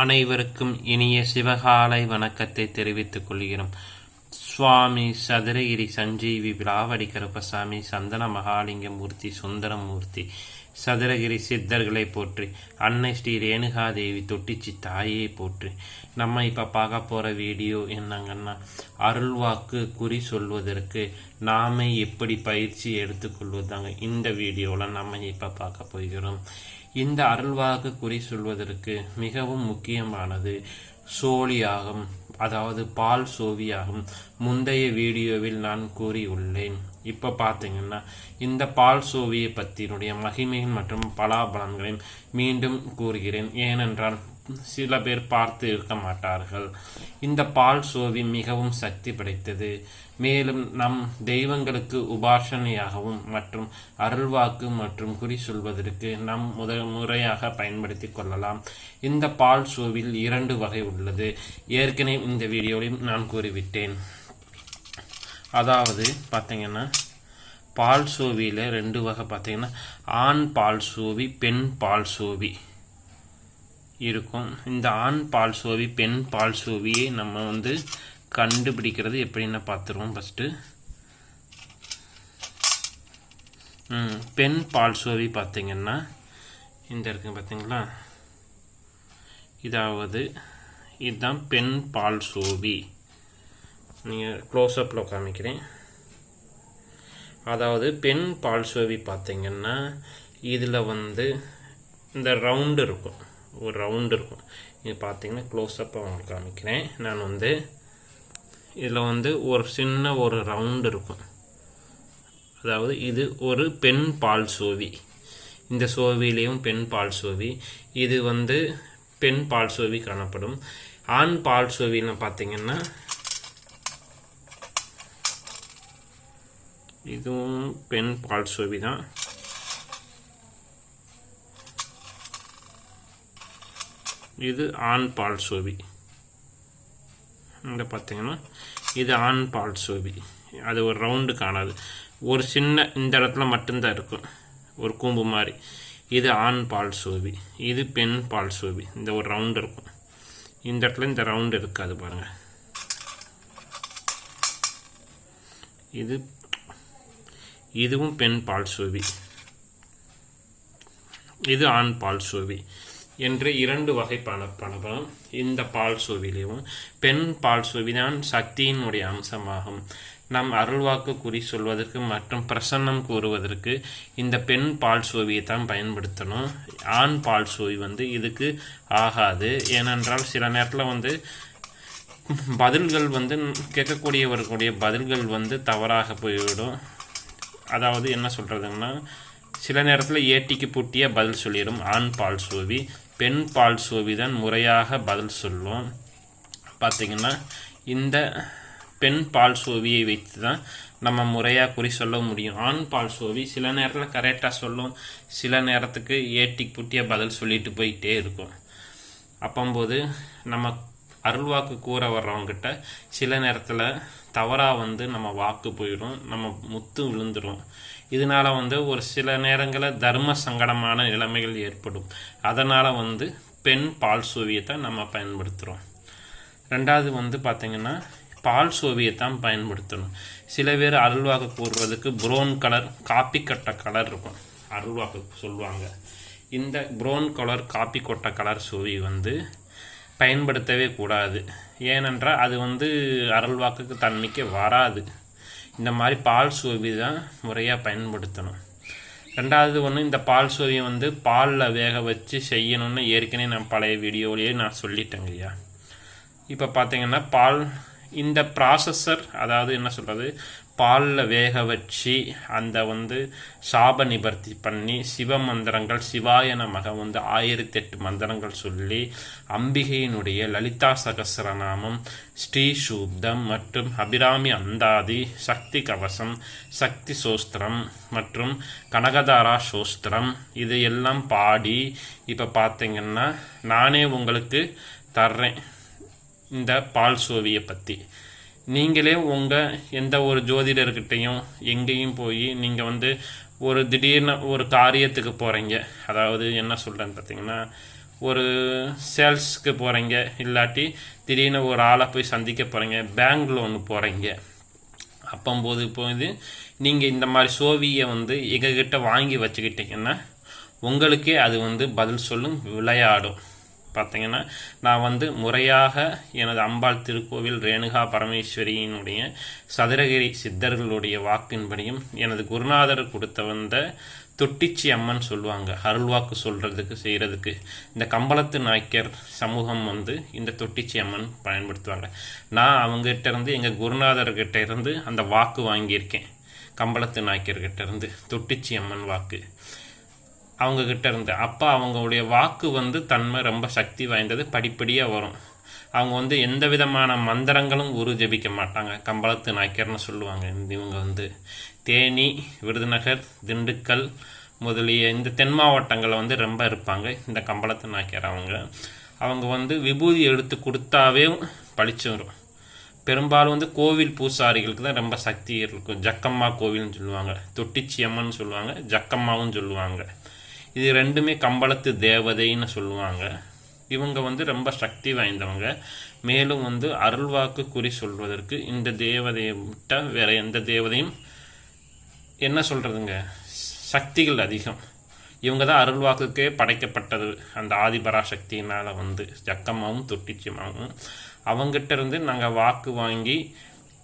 அனைவருக்கும் இனிய சிவகாலை வணக்கத்தை தெரிவித்துக் கொள்கிறோம். சுவாமி சதுரகிரி சஞ்சீவி விலாவடி கருப்பசாமி சந்தன மகாலிங்க மூர்த்தி சுந்தரமூர்த்தி சதுரகிரி சித்தர்களை போற்றி அன்னை ஸ்ரீ ரேணுகாதேவி தொட்டிச்சி தாயை போற்றி நம்ம இப்போ பார்க்க போகிற வீடியோ என்னங்கன்னா அருள்வாக்கு குறி சொல்வதற்கு நாமே எப்படி பயிற்சி எடுத்துக்கொள்வதாங்க இந்த வீடியோவில் நம்ம இப்போ பார்க்க போகிறோம். இந்த அருள்வாக்கு குறி சொல்வதற்கு மிகவும் முக்கியமானது சோழியாகும் அதாவது பால் சோவியாகும். முந்தைய வீடியோவில் நான் கூறியுள்ளேன். இப்போ பார்த்தீங்கன்னா இந்த பால் சோவியை பற்றினுடைய மகிமைகள் மற்றும் பலாபலன்களையும் மீண்டும் கூறுகிறேன். ஏனென்றால் சில பேர் பார்த்து இருக்க மாட்டார்கள். இந்த பால் சோவி மிகவும் சக்தி படைத்தது. மேலும் நம் தெய்வங்களுக்கு உபாசனையாகவும் மற்றும் அருள்வாக்கு மற்றும் குறி சொல்வதற்கு நம் முதல் முறையாக பயன்படுத்தி கொள்ளலாம். இந்த பால் சோவில் இரண்டு வகை உள்ளது. ஏற்கனவே இந்த வீடியோவில் நான் கூறிவிட்டேன். அதாவது பார்த்தீங்கன்னா பால் சோவியில் ரெண்டு வகை பார்த்தீங்கன்னா ஆண் பால் சோவி பெண் பால் சோவி. இருக்கும். இந்த ஆண் பால் சோவி பெண் பால் சோவியை நம்ம வந்து கண்டுபிடிக்கிறது எப்படின்னு பார்த்துருவோம் ஃபஸ்ட்டு பெண் பால் சோவி பார்த்திங்கன்னா இந்த இருக்கு பார்த்தீங்களா? இதாவது இதுதான் பெண் பால் சோவி. நீங்கள் க்ளோஸ்அப்பில் காமிக்கிறேன். அதாவது பெண் பால் சோவி பார்த்திங்கன்னா இதில் வந்து இந்த ரவுண்டு இருக்கும். ஒரு ரவுண்டு இருக்கும். இது பார்த்தீங்கன்னா க்ளோஸ்அப்பாக உங்களுக்கு காமிக்கிறேன். நான் வந்து இதில் வந்து ஒரு சின்ன ஒரு ரவுண்டு இருக்கும். அதாவது இது ஒரு பெண் பால் சோவி இந்த சோவிலையும் பெண் பால் சோவி இது வந்து பெண் பால் சோவி காணப்படும். ஆண் பால் சோவின்னு பார்த்தீங்கன்னா இதுவும் பெண் பால் சோவி தான். இது ஆண் பால் சோவி இங்கே பார்த்தீங்கன்னா இது ஆண் பால் சோவி அது ஒரு ரவுண்டு காணாது. ஒரு சின்ன இந்த இடத்துல மட்டும்தான் இருக்கும். ஒரு கூம்பு மாதிரி. இது ஆண் பால் சோவி இது பெண் பால் சோவி இந்த ஒரு ரவுண்டு இருக்கும். இந்த இடத்துல இந்த ரவுண்டு இருக்காது பாருங்கள் இது இதுவும் பெண் பால் சோவி இது ஆண் பால் சோவி என்று இரண்டு வகை பண பணபலம் இந்த பால் சுவிலையும் பெண் பால் சோவிதான் சக்தியினுடைய அம்சமாகும். நம் அருள்வாக்கு குறி சொல்வதற்கு மற்றும் பிரசன்னம் கூறுவதற்கு இந்த பெண் பால் சோவியை தான் பயன்படுத்தணும். ஆண் பால் சோவி வந்து இதுக்கு ஆகாது. ஏனென்றால் சில நேரத்தில் வந்து பதில்கள் வந்து கேட்கக்கூடியவர்களுடைய பதில்கள் வந்து தவறாக போய்விடும். அதாவது என்ன சொல்கிறதுங்கன்னா சில நேரத்தில் ஏட்டிக்கு பூட்டிய பதில் சொல்லிடும் ஆண் பால் சோவி. பெண் பால் சோவி தான் முறையாக பதில் சொல்லும் பார்த்திங்கன்னா இந்த பெண் பால் சோவியை வைத்து தான் நம்ம முறையாக குறி சொல்ல முடியும். ஆண் பால் சோவி சில நேரத்தில் கரெக்டாக சொல்லும். சில நேரத்துக்கு ஏட்டி புட்டிய பதில் சொல்லிட்டு போயிட்டே இருக்கும். அப்போம்போது நம்ம அருள்வாக்கு கூற வர்றவங்கிட்ட சில நேரத்தில் தவறாக வந்து நம்ம வாக்கு போயிடும். நம்ம முத்து விழுந்துடும் இதனால் வந்து ஒரு சில நேரங்களில் தர்ம சங்கடமான நிலைமைகள் ஏற்படும். அதனால் வந்து பெண் பால் சோவியத்தை நம்ம பயன்படுத்துகிறோம் ரெண்டாவது வந்து பார்த்திங்கன்னா பால் சோவியத்தான் பயன்படுத்தணும். சில பேர் அருள்வாக்கு கூறுறதுக்கு ப்ரௌன் கலர் காப்பி கட்ட கலர் இருக்கும். அருள்வாக்கு சொல்லுவாங்க. இந்த ப்ரௌன் கலர் காப்பி கொட்ட கலர் சோவி வந்து பயன்படுத்தவே கூடாது. ஏனென்றால் அது வந்து அருள்வாக்குக்கு தன்மைக்கு வராது. இந்த மாதிரி பால் சோவி தான் முறையாக பயன்படுத்தணும். ரெண்டாவது ஒன்று இந்த பால் சோவியை வந்து பாலில் வேக வச்சு செய்யணும்னு ஏற்கனவே நான் பழைய வீடியோவிலேயே நான் சொல்லிட்டேங்க ஐயா. இப்போ பார்த்தீங்கன்னா பால் இந்த ப்ராசஸர் அதாவது என்ன சொல்கிறது பாலில் வேக வச்சு அந்த வந்து சாப நிபர்த்தி பண்ணி சிவ மந்திரங்கள் சிவாய நமக வந்து ஆயிரத்தி எட்டு மந்திரங்கள் சொல்லி அம்பிகையினுடைய லலிதா சகசரநாமம் ஸ்ரீ சூப்தம் மற்றும் அபிராமி அந்தாதி சக்தி கவசம் சக்தி சோஸ்திரம் மற்றும் கனகதாரா சோஸ்திரம் இது எல்லாம் பாடி இப்போ பார்த்தீங்கன்னா நானே உங்களுக்கு தர்றேன் இந்த பால் சோவியை பற்றி நீங்களே உங்கள் எந்த ஒரு ஜோதிடர்கிட்டையும் எங்கேயும் போய் நீங்கள் வந்து ஒரு திடீர்னு ஒரு காரியத்துக்கு போகிறீங்க அதாவது என்ன சொல்கிறேன்னு பார்த்தீங்கன்னா ஒரு சேல்ஸ்க்கு போகிறீங்க இல்லாட்டி திடீர்னு ஒரு ஆளை போய் சந்திக்க போகிறீங்க பேங்க் லோனு போகிறீங்க அப்பம்போது போது நீங்கள் இந்த மாதிரி சோவியை வந்து எங்ககிட்ட வாங்கி வச்சுக்கிட்டீங்கன்னா உங்களுக்கே அது வந்து பதில் சொல்லும் விளையாடும். பார்த்தீங்கன்னா நான் வந்து முறையாக எனது அம்பாள் திருக்கோவில் ரேணுகா பரமேஸ்வரியினுடைய சதுரகிரி சித்தர்களுடைய வாக்கின்படியும் எனது குருநாதர் கொடுத்த வந்த தொட்டிச்சி அம்மன் சொல்லுவாங்க அருள்வாக்கு சொல்கிறதுக்கு செய்கிறதுக்கு இந்த கம்பளத்து நாய்க்கர் சமூகம் வந்து இந்த தொட்டிச்சி அம்மன் பயன்படுத்துவாங்க. நான் அவங்ககிட்ட இருந்து எங்கள் குருநாதர்கிட்ட இருந்து அந்த வாக்கு வாங்கியிருக்கேன். கம்பளத்து நாய்க்கர்கிட்ட இருந்து தொட்டிச்சி அம்மன் வாக்கு. அவங்க கிட்ட இருந்து. அப்போ அவங்களுடைய வாக்கு வந்து தன்மை ரொம்ப சக்தி வாய்ந்தது படிப்படியாக வரும். அவங்க வந்து எந்த விதமான மந்திரங்களும் உரு ஜபிக்க மாட்டாங்க. கம்பளத்து நாய்க்கர்னு சொல்லுவாங்க. இந்த இவங்க வந்து தேனி விருதுநகர் திண்டுக்கல் முதலிய இந்த தென் மாவட்டங்களில் வந்து ரொம்ப இருப்பாங்க. இந்த கம்பளத்து நாய்க்கர் அவங்க. அவங்க வந்து விபூதி எடுத்து கொடுத்தாவே பழிச்சு வரும் பெரும்பாலும் வந்து கோவில் பூசாரிகளுக்கு தான் ரொம்ப சக்தி இருக்கும். ஜக்கம்மா கோவில்னு சொல்லுவாங்க. தொட்டிச்சி அம்மன் சொல்லுவாங்க. ஜக்கம்மாவும் சொல்லுவாங்க. இது ரெண்டுமே கம்பளத்து தேவதைன்னு சொல்லுவாங்க. இவங்க வந்து ரொம்ப சக்தி வாய்ந்தவங்க. மேலும் வந்து அருள்வாக்கு குறி சொல்வதற்கு இந்த தேவதையை விட்ட வேற எந்த தேவதையும் என்ன சொல்கிறதுங்க சக்திகள் அதிகம். இவங்க தான் அருள்வாக்குக்கே படைக்கப்பட்டது. அந்த ஆதிபராசக்தியினால் வந்து ஜக்கம்மாவும் தொட்டிச்சியமாவும் அவங்ககிட்ட இருந்து நாங்கள் வாக்கு வாங்கி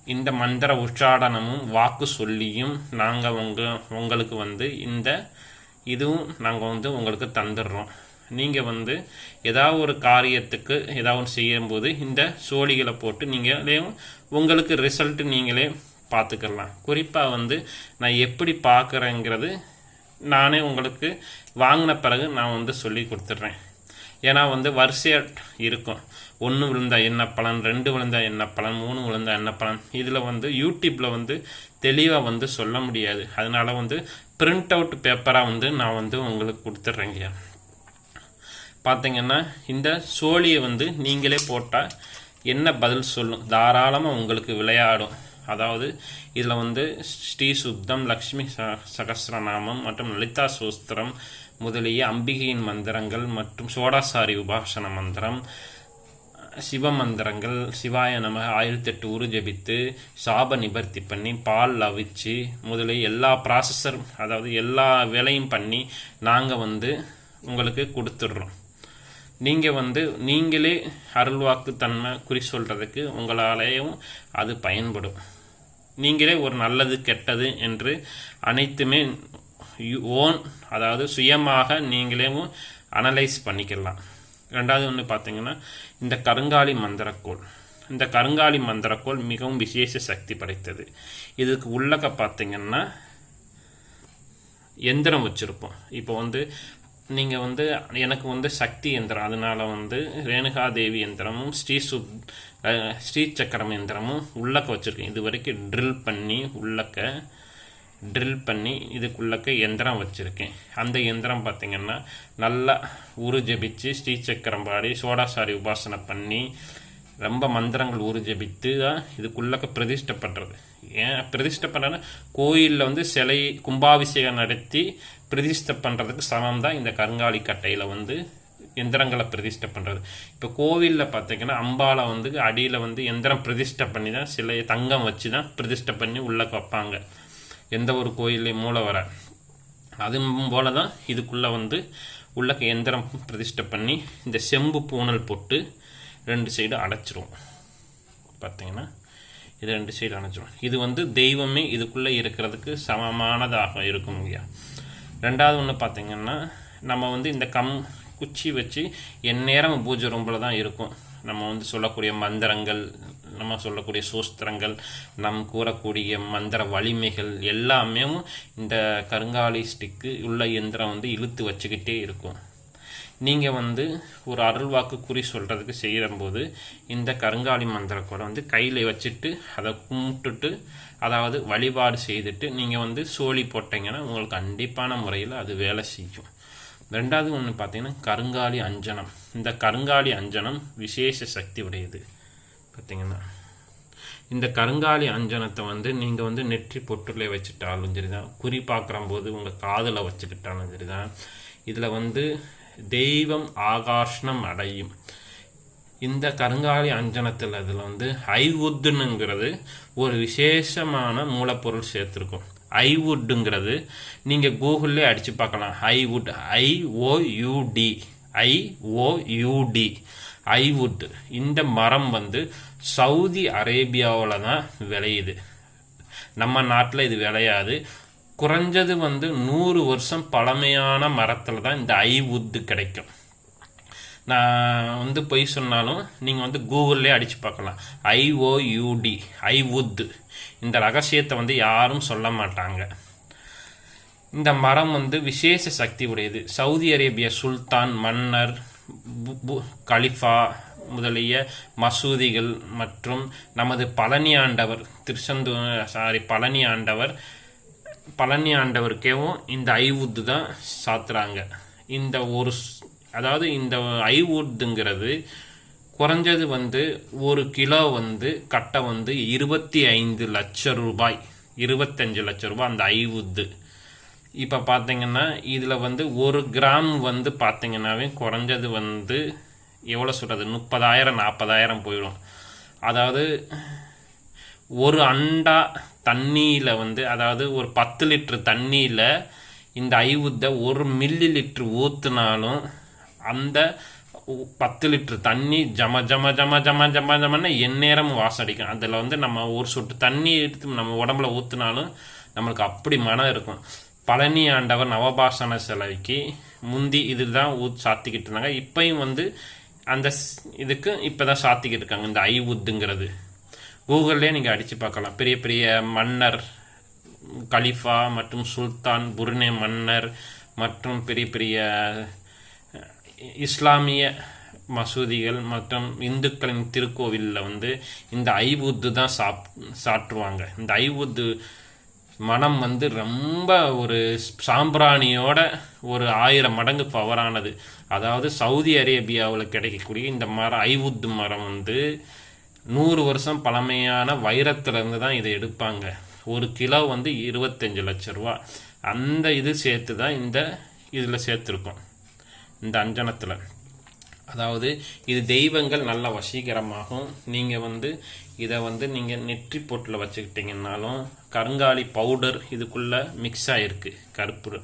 இந்த மந்திர உச்சாடனமும் வாக்கு சொல்லியும் நாங்கள் உங்க உங்களுக்கு வந்து இந்த இதுவும் நாங்கள் வந்து உங்களுக்கு தந்துடுறோம். நீங்கள் வந்து ஏதாவது ஒரு காரியத்துக்கு ஏதாவது ஒன்று செய்யும்போது இந்த சோழிகளை போட்டு நீங்களே உங்களுக்கு ரிசல்ட்டு நீங்களே பார்த்துக்கலாம் குறிப்பாக வந்து நான் எப்படி பார்க்குறேங்கிறது நானே உங்களுக்கு வாங்கின பிறகு நான் வந்து சொல்லி கொடுத்துட்றேன். ஏன்னா வந்து வரிசையாக இருக்கும். ஒன்று விழுந்தா என்ன பலன் ரெண்டு விழுந்தா என்ன பலன் மூணு விழுந்தா என்ன பலன்? இதில் வந்து யூடியூப்பில் வந்து தெளிவாக வந்து சொல்ல முடியாது. அதனால் வந்து பிரிண்ட் அவுட் பேப்பராக வந்து நான் வந்து உங்களுக்கு கொடுத்துட்றேங்க பார்த்தீங்கன்னா இந்த சோழியை வந்து நீங்களே போட்டால் என்ன பதில் சொல்லும்? தாராளமாக உங்களுக்கு விளையாடும். அதாவது இதில் வந்து ஸ்ரீ சுப்தம் லக்ஷ்மி ச சகசிரநாமம் மற்றும் லலிதா சோஸ்திரம் முதலிய அம்பிகையின் மந்திரங்கள் மற்றும் சோடாசாரி உபாசன மந்திரம் சிவ மந்திரங்கள் சிவாய நம ஆயிரத்தெட்டு உரு ஜபித்து சாப நிபர்த்தி பண்ணி பால் அவிச்சு முதலில் எல்லா ப்ராசஸர் அதாவது எல்லா வேலையும் பண்ணி நாங்கள் வந்து உங்களுக்கு கொடுத்துட்றோம். நீங்கள் வந்து நீங்களே அருள்வாக்கு தன்மை குறி சொல்கிறதுக்கு உங்களாலேயும் அது பயன்படும். நீங்களே ஒரு நல்லது கெட்டது என்று அனைத்துமே ஓன் அதாவது சுயமாக நீங்களேவும் அனலைஸ் பண்ணிக்கலாம். ரெண்டாவது ஒன்று பார்த்தீங்கன்னா இந்த கருங்காலி மந்திரக்கோள். இந்த கருங்காலி மந்திரக்கோள் மிகவும் விசேஷ சக்தி படைத்தது. இதுக்கு உள்ளக்க பார்த்தீங்கன்னா எந்திரம் வச்சுருப்போம். இப்போ வந்து நீங்கள் வந்து எனக்கு வந்து சக்தி எந்திரம் அதனால் வந்து ரேணுகாதேவி எந்திரமும் ஸ்ரீ சு ஸ்ரீ சக்கரம் எந்திரமும் உள்ளக்க வச்சுருக்கேன். இது வரைக்கும் ட்ரில் பண்ணி உள்ளக்க ட்ரில் பண்ணி இதுக்குள்ளக்க எந்திரம் வச்சுருக்கேன். அந்த எந்திரம் பார்த்திங்கன்னா நல்லா உருஜபித்து ஸ்ரீ சக்கரம் பாடி சோடாசாரி உபாசனை பண்ணி ரொம்ப மந்திரங்கள் உருஜபித்து தான் இதுக்குள்ளக்க பிரதிஷ்டை பண்ணுறது ஏன் பிரதிஷ்டை பண்ணுறதுன்னா கோயிலில் வந்து சிலை கும்பாபிஷேகம் நடத்தி பிரதிஷ்டை பண்ணுறதுக்கு சமம் தான் இந்த கருங்காலி கட்டையில் வந்து எந்திரங்களை பிரதிஷ்டை பண்ணுறது இப்போ கோவிலில் பார்த்திங்கன்னா அம்பாவை வந்து அடியில் வந்து எந்திரம் பிரதிஷ்டை பண்ணி தான் சிலையை தங்கம் வச்சு தான் பிரதிஷ்டை பண்ணி உள்ளே வைப்பாங்க. எந்த ஒரு கோயிலையும் மூல வர அது போல தான் இதுக்குள்ளே வந்து உள்ள எந்திரம் பிரதிஷ்டை பண்ணி இந்த செம்பு பூனல் போட்டு ரெண்டு சைடு அடைச்சிரும். பார்த்தீங்கன்னா இது ரெண்டு சைடு அணைச்சிரும் இது வந்து தெய்வமே இதுக்குள்ளே இருக்கிறதுக்கு சமமானதாக இருக்கும் ஐயா. ரெண்டாவது ஒன்று பார்த்தீங்கன்னா நம்ம வந்து இந்த கம் குச்சி வச்சு எந்நேரம் பூஜை ரூமில் தான் இருக்கும். நம்ம வந்து சொல்லக்கூடிய மந்திரங்கள் நம்ம சொல்லக்கூடிய சூஸ்திரங்கள் நம் கூறக்கூடிய மந்திர வலிமைகள் எல்லாமே இந்த கருங்காலி ஸ்டிக்கு உள்ள இயந்திரம் வந்து இழுத்து வச்சுக்கிட்டே இருக்கும். நீங்கள் வந்து ஒரு அருள்வாக்கு குறி சொல்கிறதுக்கு செய்கிறம்போது இந்த கருங்காலி மந்திரக்கூட வந்து கையில் வச்சுட்டு அதை கும்பிட்டுட்டு அதாவது வழிபாடு செய்துட்டு நீங்கள் வந்து சோழி போட்டிங்கன்னா உங்களுக்கு கண்டிப்பான முறையில் அது வேலை செய்யும். ரெண்டாவது ஒன்று பார்த்தீங்கன்னா கருங்காலி அஞ்சனம். இந்த கருங்காலி அஞ்சனம் விசேஷ சக்தி உடையது. பார்த்தீங்கன்னா இந்த கருங்காலி அஞ்சனத்தை வந்து நீங்கள் வந்து நெற்றி பொட்டுல வச்சுட்டாலும் சரிதான். குறி பார்க்குற போது உங்கள் காதில் வச்சுக்கிட்டாலும் சரிதான். இதில் வந்து தெய்வம் ஆகாஷ்ணம் அடையும். இந்த கருங்காலி அஞ்சனத்தில் இதில் வந்து ஐவுட்டுங்கிறது ஒரு விசேஷமான மூலப்பொருள் சேர்த்துருக்கும். ஐவுட்டுங்கிறது நீங்கள் கூகுள்லேயே அடித்து பார்க்கலாம். ஐவுட் ஐஓயுடி ஐஓயுடி ஐவுட். இந்த மரம் வந்து சவுதி அரேபியாவில் தான் விளையுது. நம்ம நாட்டில் இது விளையாது. குறைஞ்சது வந்து நூறு வருஷம் பழமையான மரத்தில் தான் இந்த ஐவுட்டு கிடைக்கும். நான் வந்து பொய் சொன்னாலும் நீங்கள் வந்து கூகுள்லேயே அடித்து பார்க்கலாம். ஐஓயூடி ஐவுட். இந்த ரகசியத்தை வந்து யாரும் சொல்ல மாட்டாங்க. இந்த மரம் வந்து விசேஷ சக்தி உடையது. சவுதி அரேபிய சுல்தான் மன்னர் கலிஃபா முதலிய மசூதிகள் மற்றும் நமது பழனி ஆண்டவர் திருச்செந்தூர் சாரி பழனி ஆண்டவர் பழனி ஆண்டவருக்கேவும் இந்த ஐவுத்து தான் சாத்துறாங்க. இந்த ஒரு ஸ்- அதாவது இந்த ஐவுட்டுங்கிறது குறைஞ்சது வந்து ஒரு கிலோ வந்து கட்டை வந்து இருபத்தி ஐந்து லட்சம் ரூபாய் இருபத்தஞ்சு லட்சம் ரூபாய் அந்த ஐவுத்து. இப்போ பார்த்தீங்கன்னா இதில் வந்து ஒரு கிராம் வந்து பார்த்தீங்கன்னாவே குறைஞ்சது வந்து எவ்வளோ சொல்கிறது முப்பதாயிரம் நாற்பதாயிரம் போயிடும். அதாவது ஒரு அண்டா தண்ணியில் வந்து அதாவது ஒரு பத்து லிட்ரு தண்ணியில் இந்த ஐவுத்தை ஒரு மில்லி லிட்ரு ஊற்றுனாலும் அந்த பத்து லிட்ரு தண்ணி ஜம ஜம ஜம ஜம ஜம ஜமன்னு எந்நேரமும் வாசம் அடிக்கும் அதில் வந்து நம்ம ஒரு சொட்டு தண்ணி எடுத்து நம்ம உடம்புல ஊற்றுனாலும் நம்மளுக்கு அப்படி மனம் இருக்கும். பழனி ஆண்டவர் நவபாசன சிலைக்கு முந்தி இது தான் ஊத் சாத்திக்கிட்டு இருந்தாங்க. இப்பையும் வந்து அந்த ஸ்- இதுக்கு இப்போ தான் சாத்திக்கிட்டு இருக்காங்க. இந்த ஐவுத்துங்கிறது. கூகுள்லேயே நீங்கள் அடித்து பார்க்கலாம். பெரிய பெரிய மன்னர் கலிஃபா மற்றும் சுல்தான் புருனே மன்னர் மற்றும் பெரிய பெரிய இஸ்லாமிய மசூதிகள் மற்றும் இந்துக்களின் திருக்கோவிலில் வந்து இந்த ஐவுத்து தான் சாப் சாற்றுவாங்க. இந்த ஐவுத்து மனம் வந்து ரொம்ப ஒரு சாம்பிராணியோட ஒரு ஆயிரம் மடங்கு பவரானது அதாவது சவுதி அரேபியாவில் கிடைக்கக்கூடிய இந்த மரம் ஐவுத்து மரம் வந்து நூறு வருஷம் பழமையான வைரத்திலேருந்து தான் இதை எடுப்பாங்க. ஒரு கிலோ வந்து இருபத்தஞ்சு லட்ச ரூபா. அந்த இது சேர்த்து தான் இந்த இதில் சேர்த்துருக்கோம். இந்த அஞ்சனத்தில். அதாவது இது தெய்வங்கள் நல்ல வசீகரமாகும். நீங்கள் வந்து இதை வந்து நீங்கள் நெற்றி பொட்டில் வச்சுக்கிட்டிங்கன்னாலும் கருங்காலி பவுடர் இதுக்குள்ளே மிக்ஸ் ஆகிருக்கு கருப்பு.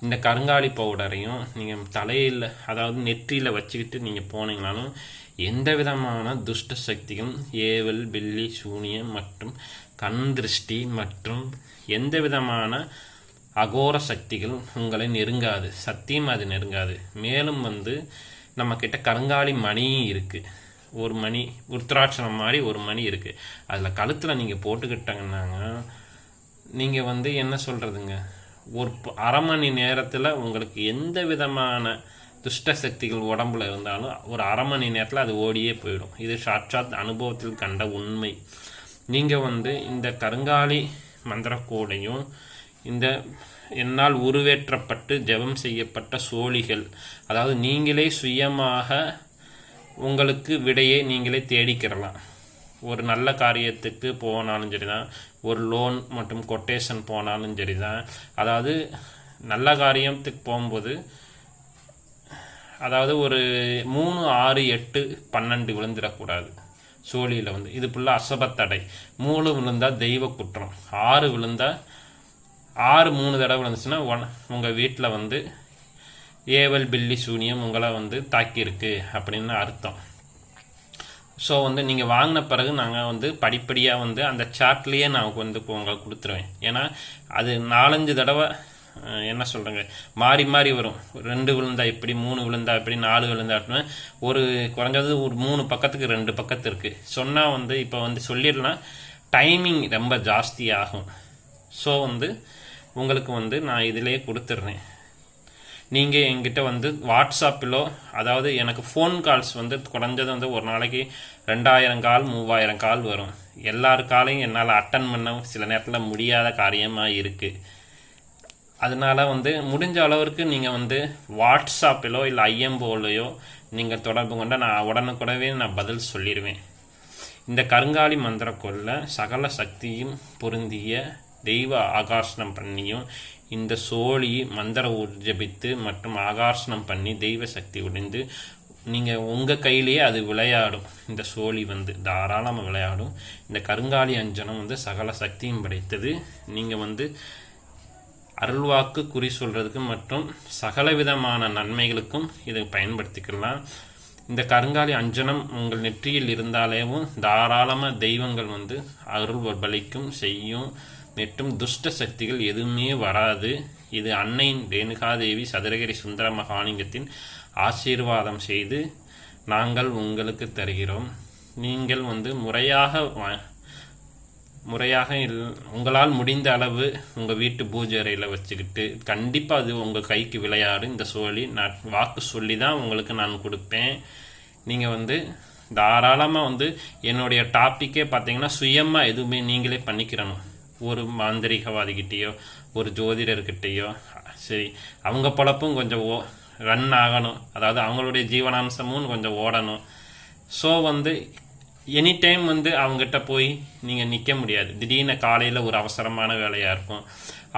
இந்த கருங்காலி பவுடரையும் நீங்கள் தலையில் அதாவது நெற்றியில் வச்சுக்கிட்டு நீங்கள் போனீங்கனாலும் எந்த விதமான துஷ்ட சக்தியும் ஏவல் பில்லி சூனியம் மற்றும் கண் திருஷ்டி மற்றும் எந்த விதமான அகோர சக்திகள் உங்களை நெருங்காது சத்தியம் அது நெருங்காது. மேலும் வந்து நம்மக்கிட்ட கருங்காலி மணியும் இருக்குது ஒரு மணி உருத்ராட்சணம் மாதிரி ஒரு மணி இருக்குது அதில் கழுத்தில் நீங்கள் போட்டுக்கிட்டாங்கன்னாங்க நீங்கள் வந்து என்ன சொல்கிறதுங்க ஒரு அரை மணி நேரத்தில் உங்களுக்கு எந்த விதமான துஷ்ட சக்திகள் உடம்புல இருந்தாலும் ஒரு அரை மணி நேரத்தில் அது ஓடியே போயிடும். இது சாட்சாத் அனுபவத்தில் கண்ட உண்மை. நீங்கள் வந்து இந்த கருங்காலி மந்திரக்கூடையும் இந்த என்னால் உருவேற்றப்பட்டு ஜெபம் செய்யப்பட்ட சோழிகள் அதாவது நீங்களே சுயமாக உங்களுக்கு விடையை நீங்களே தேடிக்கிறலாம் ஒரு நல்ல காரியத்துக்கு போனாலும் சரி தான் ஒரு லோன் மற்றும் கொட்டேஷன் போனாலும் சரி தான் அதாவது நல்ல காரியத்துக்கு போகும்போது அதாவது ஒரு மூணு ஆறு எட்டு பன்னெண்டு விழுந்துடக்கூடாது. சோழியில் வந்து. இது ஃபுல்லாக அசபத்தடை. மூணு விழுந்தால் தெய்வ குற்றம். ஆறு விழுந்தால் ஆறு மூணு தடவை விழுந்துச்சுன்னா ஒன் உங்கள் வீட்டில் வந்து ஏவல் பில்லி சூனியம் உங்களை வந்து தாக்கியிருக்கு அப்படின்னு அர்த்தம். ஸோ வந்து நீங்கள் வாங்கின பிறகு நாங்கள் வந்து படிப்படியாக வந்து அந்த சார்ட்லேயே நான் வந்து உங்களுக்கு கொடுத்துருவேன். ஏன்னா அது நாலஞ்சு தடவை என்ன சொல்கிறேங்க மாறி மாறி வரும். ரெண்டு விழுந்தா இப்படி மூணு விழுந்தா இப்படி நாலு விழுந்தா அப்படின்னு ஒரு குறைஞ்சது ஒரு மூணு பக்கத்துக்கு ரெண்டு பக்கத்து இருக்குது சொன்னால் வந்து இப்போ வந்து சொல்லிடலாம் டைமிங் ரொம்ப ஜாஸ்தி ஆகும். ஸோ வந்து உங்களுக்கு வந்து நான் இதிலேயே கொடுத்துட்றேன். நீங்கள் என்கிட்ட வந்து வாட்ஸ்அப்பிலோ அதாவது எனக்கு ஃபோன் கால்ஸ் வந்து குறைஞ்சது வந்து ஒரு நாளைக்கு ரெண்டாயிரம் கால் மூவாயிரம் கால் வரும். எல்லார் காலையும் என்னால் அட்டன் பண்ண சில நேரத்தில் முடியாத காரியமாக இருக்குது அதனால வந்து முடிஞ்ச அளவிற்கு நீங்கள் வந்து வாட்ஸ்அப்பிலோ இல்லை ஐஎம்போலையோ நீங்கள் தொடர்பு கொண்ட நான் உடனுக்குடவே நான் பதில் சொல்லிடுவேன் இந்த கருங்காலி மந்திரக்கொல்ல சகல சக்தியும் பொருந்திய தெய்வ ஆகாசனம் பண்ணியும் இந்த சோழி மந்திர ஊர்ஜபித்து மற்றும் ஆகார்ஷணம் பண்ணி தெய்வ சக்தி உடைந்து நீங்கள் உங்கள் கையிலேயே அது விளையாடும். இந்த சோழி வந்து தாராளமாக விளையாடும். இந்த கருங்காலி அஞ்சனம் வந்து சகல சக்தியும் படைத்தது. நீங்கள் வந்து அருள்வாக்கு குறி சொல்கிறதுக்கு மற்றும் சகல விதமான நன்மைகளுக்கும் இதை பயன்படுத்திக்கலாம். இந்த கருங்காலி அஞ்சனம் உங்கள் நெற்றியில் இருந்தாலேவும் தாராளமாக தெய்வங்கள் வந்து அருள் பலிக்கும் செய்யும். மற்றும் துஷ்ட சக்திகள் எதுவுமே வராது. இது அன்னையின் ரேணுகாதேவி சதுரகிரி சுந்தர மகாலிங்கத்தின் ஆசீர்வாதம் செய்து நாங்கள் உங்களுக்கு தருகிறோம். நீங்கள் வந்து முறையாக முறையாக இல் உங்களால் முடிந்த அளவு உங்கள் வீட்டு பூஜை அறையில் வச்சுக்கிட்டு கண்டிப்பாக அது உங்கள் கைக்கு விளையாடும் இந்த சோழி நான் வாக்கு சொல்லி தான் உங்களுக்கு நான் கொடுப்பேன். நீங்கள் வந்து தாராளமாக வந்து என்னுடைய டாப்பிக்கே பார்த்தீங்கன்னா சுயமாக எதுவுமே நீங்களே பண்ணிக்கிறணும். ஒரு மாந்திரிகவாதிகிட்டேயோ ஒரு ஜோதிடர்கிட்டேயோ சரி அவங்க பொழப்பும் கொஞ்சம் ஓ ரன் ஆகணும். அதாவது அவங்களுடைய ஜீவனாம்சமும் கொஞ்சம் ஓடணும். ஸோ வந்து எனி டைம் வந்து அவங்ககிட்ட போய் நீங்கள் நிற்க முடியாது. திடீர்னு காலையில் ஒரு அவசரமான வேலையாக இருக்கும்.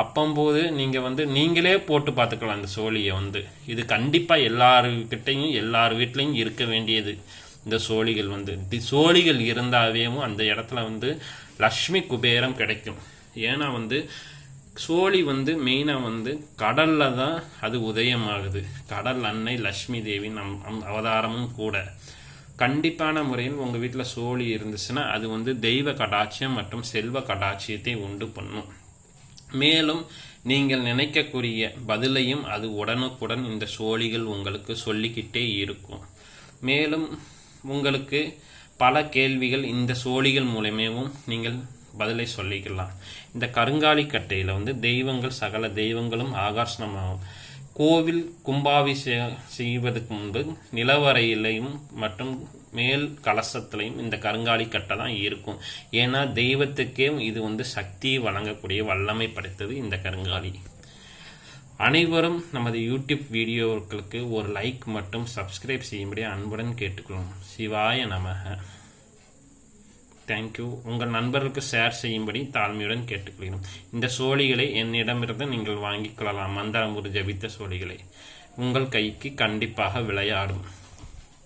அப்பம்போது நீங்கள் வந்து நீங்களே போட்டு பார்த்துக்கலாம் இந்த சோழியை வந்து. இது கண்டிப்பாக எல்லாருக்கிட்டையும் எல்லார் வீட்லேயும் இருக்க வேண்டியது. இந்த சோழிகள் வந்து தி சோழிகள் இருந்தாவேவும் அந்த இடத்துல வந்து லக்ஷ்மி குபேரம் கிடைக்கும். ஏன்னா வந்து சோழி வந்து மெயினாக வந்து கடலில் தான் அது உதயமாகுது. கடல் அன்னை லக்ஷ்மி தேவி நம் அவதாரமும் கூட. கண்டிப்பான முறையில் உங்கள் வீட்டில் சோழி இருந்துச்சுன்னா அது வந்து தெய்வ கடாட்சியம் மற்றும் செல்வ கடாட்சியத்தை உண்டு பண்ணும். மேலும் நீங்கள் நினைக்கக்கூடிய பதிலையும் அது உடனுக்குடன் இந்த சோழிகள் உங்களுக்கு சொல்லிக்கிட்டே இருக்கும். மேலும் உங்களுக்கு பல கேள்விகள் இந்த சோழிகள் மூலமேவும் நீங்கள் பதிலை சொல்லிக்கலாம். இந்த கருங்காலி கட்டையில் வந்து தெய்வங்கள் சகல தெய்வங்களும் ஆகர்ஷணமாகும். கோவில் கும்பாபிஷேகம் செய்வதற்கு முன்பு நிலவரையிலையும் மற்றும் மேல் கலசத்திலையும் இந்த கருங்காலி கட்டை தான் இருக்கும். ஏன்னா தெய்வத்துக்கே இது வந்து சக்தியை வழங்கக்கூடிய வல்லமை படைத்தது இந்த கருங்காலி. அனைவரும் நமது யூடியூப் வீடியோக்களுக்கு ஒரு லைக் மற்றும் சப்ஸ்கிரைப் செய்யும்படி அன்புடன் கேட்டுக்கொள்ளும் சிவாய நமக. தேங்க்யூ உங்கள் நண்பர்களுக்கு ஷேர் செய்யும்படி தாழ்மையுடன் கேட்டுக்கொள்கிறோம். இந்த சோழிகளை என்னிடமிருந்து நீங்கள் வாங்கிக் கொள்ளலாம். மந்திரமுறு ஜபித்த சோழிகளை. உங்கள் கைக்கு கண்டிப்பாக விளையாடும்.